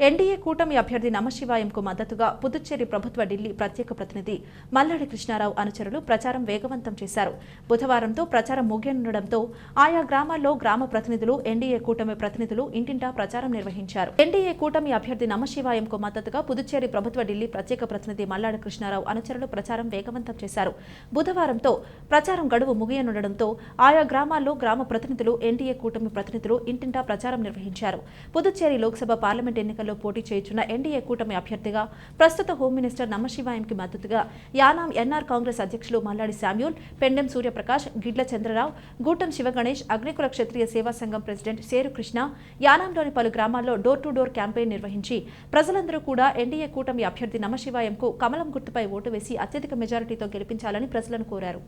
NDA కూటమి అభ్యర్థి నమశివాయంకు మద్దతుగా పుదుచ్చేరి ప్రభుత్వ ఢిల్లీ ప్రత్యేక ప్రతినిధి మల్లాడి కృష్ణారావు అనుచరులు ప్రచారం వేగవంతం చేశారు. బుధవారంతో ప్రచారం ముగియనుండటంతో ఆయా గ్రామాల్లో గ్రామ ప్రతినిధులు ఎన్డీఏ కూటమి ప్రతినిధులు ఇంటింటా ప్రచారం నిర్వహించారు. ఎన్డీఏ కూటమి అభ్యర్థి నమశివాయంకు మద్దతుగా పుదుచ్చేరి ప్రభుత్వ ఢిల్లీ ప్రత్యేక ప్రతినిధి మల్లాడి కృష్ణారావు అనుచరులు ప్రచారం వేగవంతం చేశారు. బుధవారంతో ప్రచారం గడువు ముగియనుండటంతో ఆయా గ్రామాల్లో గ్రామ ప్రతినిధులు ఎన్డీఏ కూటమి ప్రతినిధులు ఇంటింటా ప్రచారం నిర్వహించారు. పుదుచ్చేరి లోక్సభ పార్లమెంట్ ఎన్నిక ఎన్నికల్లో పోటీ చేయుచున్న ఎన్డీఏ కూటమి అభ్యర్థిగా ప్రస్తుత హోం మినిస్టర్ నమ్మశివాయంకి మద్దతుగా యానాం ఎన్ఆర్ కాంగ్రెస్ అధ్యక్షులు మల్లాడి శామ్యూల్ పెండెం సూర్యప్రకాష్ గిడ్ల చంద్రరావు గూటం శివగణేష్ అగ్నికుల క్షత్రియ సేవా సంఘం ప్రెసిడెంట్ సేరు కృష్ణ యానాంలోని పలు గ్రామాల్లో డోర్ టు డోర్ క్యాంపెయిన్ నిర్వహించి ప్రజలందరూ కూడా ఎన్డీఏే కూటమి అభ్యర్థి నమశివాయంకు కమలం గుర్తుపై ఓటు వేసి అత్యధిక మెజారిటీతో గెలిపించాలని ప్రజలను కోరారు.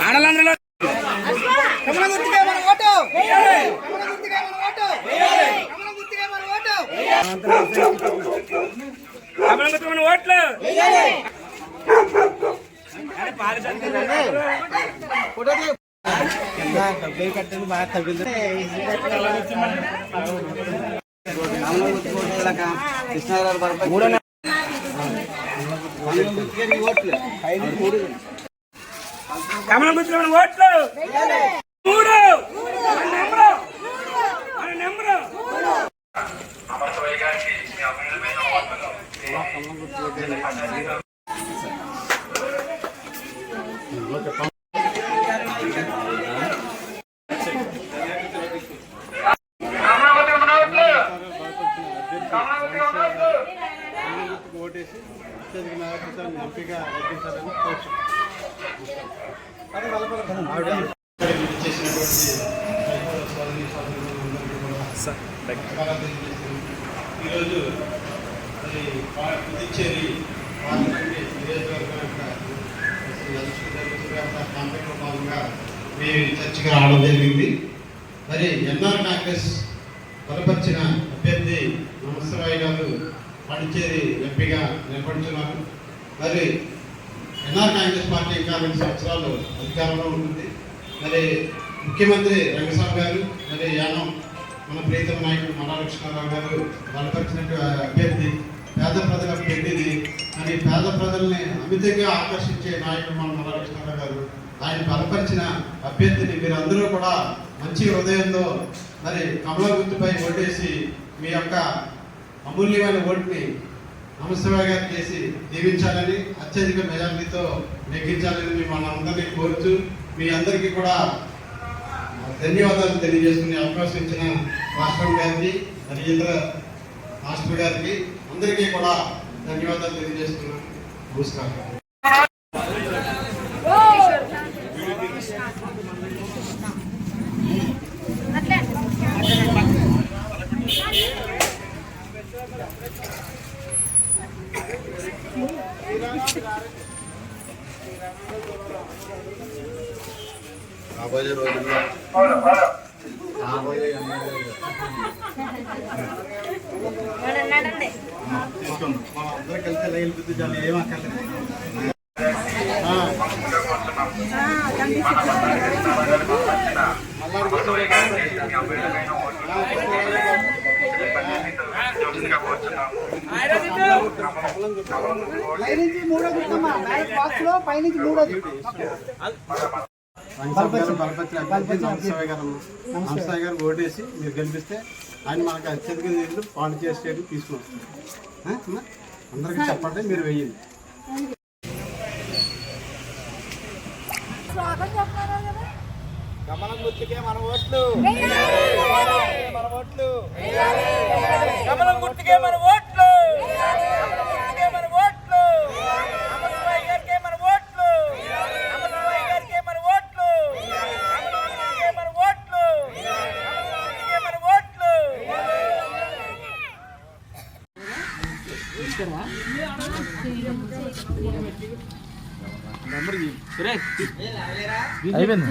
ఆడలందరూ కమల గుర్తుకే మన ఓటు కమల గుర్తుకే మన ఓటు కమల గుర్తుకే మన ఓటు కమలంగతమైన ఓట్లు. అరే పాలు కట్టండి బాగా తగ్గింది కృష్ణారావు కమల గుర్తుకే ఓట్లు. మూడు. ఓటేసి అత్యధిక నాయకులతో ఎంపీగా ఎక్కించాలని కోరుతున్నాను ఈరోజు అది పుదుచ్చేరి పార్లమెంట్ నియోజకవర్గం యొక్క అసలు భాగంగా మేము ఈ రావడం జరిగింది మరి ఎన్ఆర్ కాంగ్రెస్ బలపరిచిన అభ్యర్థి నమస్తరాయ్ గారు పాండిచేరి ఎంపీగా నిలబడుతున్నారు. మరి ఎన్ఆర్ కాంగ్రెస్ పార్టీ ఇంకా రెండు సంవత్సరాలు అధికారంలో ఉంటుంది. మరి ముఖ్యమంత్రి రంగస్వామి గారు మరి యానం మన ప్రీతం నాయకుడు మల్లాలక్ష్మణరావు గారు బలపరిచినట్టు అభ్యర్థి పేద ప్రజల పెట్టిది మరి పేద ప్రజల్ని అమితంగా ఆకర్షించే నాయకుడు మన మల్లాలక్ష్మణరావు గారు. ఆయన బలపరిచిన అభ్యర్థిని మీరందరూ కూడా మంచి హృదయంతో మరి కమల గుర్తుపై ఓటేసి మీ యొక్క అమూల్యమైన ఓటుని నమస్తేగా గారు చేసి దీవించాలని అత్యధిక మెజార్టీతో నెగ్గించాలని మిమ్మల్ని అందరినీ కోరుతూ మీ అందరికీ కూడా ధన్యవాదాలు తెలియజేసుకునే అవకాశం ఇచ్చిన రాష్ట్రం గారికి రవీంద్ర మాస్టర్ గారికి అందరికీ కూడా ధన్యవాదాలు తెలియజేస్తున్నాను నమస్కారం. రాబోయే రోజుల్లో రాబోయే. మనం అందరం కలిసి లైన్ బుద్ధి చాలు ఏం అక్కర్లేదు బలపరిచిన అభ్యర్థి నమస్తాయ్ గారు ఓటేసి మీరు గెలిపిస్తే ఆయన మనకు అత్యధిక నిధులు పాండిచేరి స్టేట్ తీసుకుని వస్తారు? అందరికీ చెప్పండి మీరు వెయ్యండి కమలం గుర్తుకే మన ఓట్లు మన ఓట్లు మన ఓట్లు. మన ఓట్లు. నమస్తరాయ్ గారికే మన ఓట్లు. నమస్తరాయ్ గారికే మన ఓట్లు. కమలం గుర్తుకే మన ఓట్లు. కమలం గుర్తుకే మన ఓట్లు. అయిపోయింది.